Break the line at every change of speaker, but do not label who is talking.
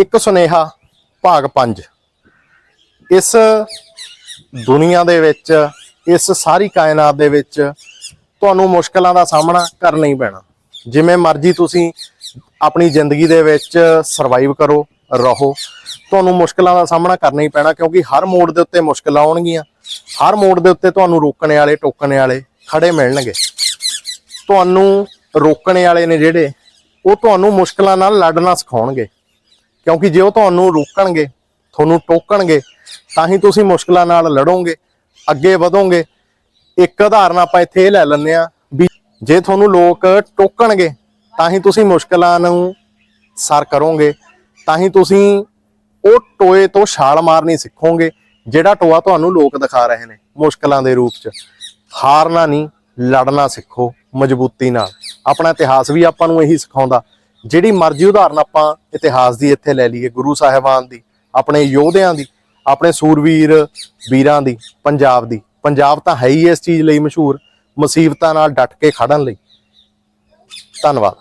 ਇੱਕ ਸੁਨੇਹਾ, ਭਾਗ 5 ਇਸ ਦੁਨੀਆ ਦੇ ਵਿੱਚ, ਇਸ ਸਾਰੀ ਕਾਇਨਾਤ ਦੇ ਵਿੱਚ ਤੁਹਾਨੂੰ ਮੁਸ਼ਕਲਾਂ ਦਾ ਸਾਹਮਣਾ ਕਰਨਾ ਹੀ ਪੈਣਾ। ਜਿਵੇਂ ਮਰਜ਼ੀ ਤੁਸੀਂ ਆਪਣੀ ਜ਼ਿੰਦਗੀ ਦੇ ਵਿੱਚ ਸਰਵਾਈਵ ਕਰੋ, ਰਹੋ। ਤੁਹਾਨੂੰ ਮੁਸ਼ਕਲਾਂ ਦਾ ਸਾਹਮਣਾ ਕਰਨਾ ਹੀ ਪੈਣਾ, ਕਿਉਂਕਿ ਹਰ ਮੋੜ ਦੇ ਉੱਤੇ ਮੁਸ਼ਕਲਾਂ ਆਉਣਗੀਆਂ। ਹਰ ਮੋੜ ਦੇ ਉੱਤੇ ਤੁਹਾਨੂੰ ਰੋਕਣੇ ਵਾਲੇ, ਟੋਕਣੇ ਵਾਲੇ ਖੜੇ ਮਿਲਣਗੇ। ਤੁਹਾਨੂੰ ਰੋਕਣੇ ਵਾਲੇ ਨੇ ਜਿਹੜੇ, ਉਹ ਤੁਹਾਨੂੰ ਮੁਸ਼ਕਲਾਂ ਨਾਲ ਲੜਨਾ ਸਿਖਾਉਣਗੇ। ਕਿਉਂਕਿ ਜੇ ਉਹ ਤੁਹਾਨੂੰ ਰੋਕਣਗੇ, ਤੁਹਾਨੂੰ ਟੋਕਣਗੇ, ਤਾਂ ਹੀ ਤੁਸੀਂ ਮੁਸ਼ਕਲਾਂ ਨਾਲ ਲੜੋਗੇ, ਅੱਗੇ ਵਧੋਗੇ। ਇੱਕ ਉਦਾਹਰਨ ਆਪਾਂ ਇੱਥੇ ਇਹ ਲੈ ਲੈਂਦੇ ਆ ਵੀ ਜੇ ਤੁਹਾਨੂੰ ਲੋਕ ਟੋਕਣਗੇ, ਤਾਂ ਹੀ ਤੁਸੀਂ ਮੁਸ਼ਕਲਾਂ ਨੂੰ ਸਰ ਕਰੋਗੇ। ਤਾਂ ਹੀ ਤੁਸੀਂ ਉਹ ਟੋਏ ਤੋਂ ਛਾਲ ਮਾਰਨੀ ਸਿੱਖੋਗੇ, ਜਿਹੜਾ ਟੋਆ ਤੁਹਾਨੂੰ ਲੋਕ ਦਿਖਾ ਰਹੇ ਨੇ ਮੁਸ਼ਕਲਾਂ ਦੇ ਰੂਪ 'ਚ। ਹਾਰਨਾ ਨਹੀਂ, ਲੜਨਾ ਸਿੱਖੋ ਮਜ਼ਬੂਤੀ ਨਾਲ। ਆਪਣਾ ਇਤਿਹਾਸ ਵੀ ਆਪਾਂ ਨੂੰ ਇਹੀ ਸਿਖਾਉਂਦਾ ਜਿਹੜੀ ਮਰਜ਼ੀ ਉਦਾਹਰਨ ਆਪਾਂ ਇਤਿਹਾਸ ਦੀ ਇੱਥੇ ਲੈ ਲਈਏ, ਗੁਰੂ ਸਾਹਿਬਾਨ ਦੀ, ਆਪਣੇ ਯੋਧਿਆਂ ਦੀ, ਆਪਣੇ ਸੂਰਵੀਰ ਵੀਰਾਂ ਦੀ, ਪੰਜਾਬ ਦੀ। ਪੰਜਾਬ ਤਾਂ ਹੈ ਹੀ ਇਸ ਚੀਜ਼ ਲਈ ਮਸ਼ਹੂਰ, ਮੁਸੀਬਤਾਂ ਨਾਲ ਡਟ ਕੇ ਖੜਨ ਲਈ। ਧੰਨਵਾਦ।